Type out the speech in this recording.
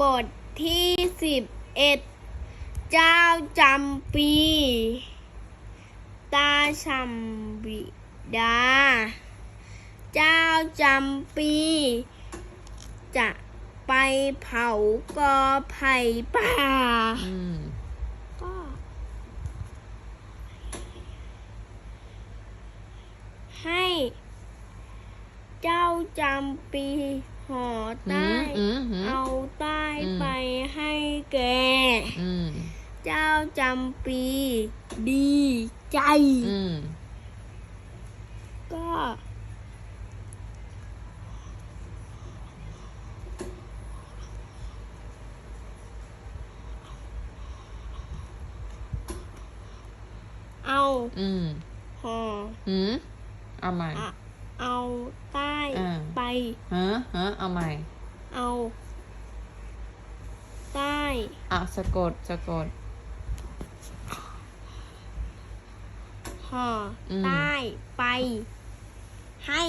บทที่สิบเอ็ดเจ้าจำปี ตาชัมบิดา เจ้าจำปี จะไปเผากอไผ่ป่าอืมก็ให้ เจ้าจำปีห่ออืใต้มอืมอืมเอาใต้อืมไปให้ แกอืมเจ้าจำปี ดีใจ อืมก็ เอาอืมห่อหืมเอาใหม่อะเอาใต้อ่า ไป ฮะฮะเอาใหม่ เอาใต้ อะสะกดสะกดห่ออม ใต้ไป ให้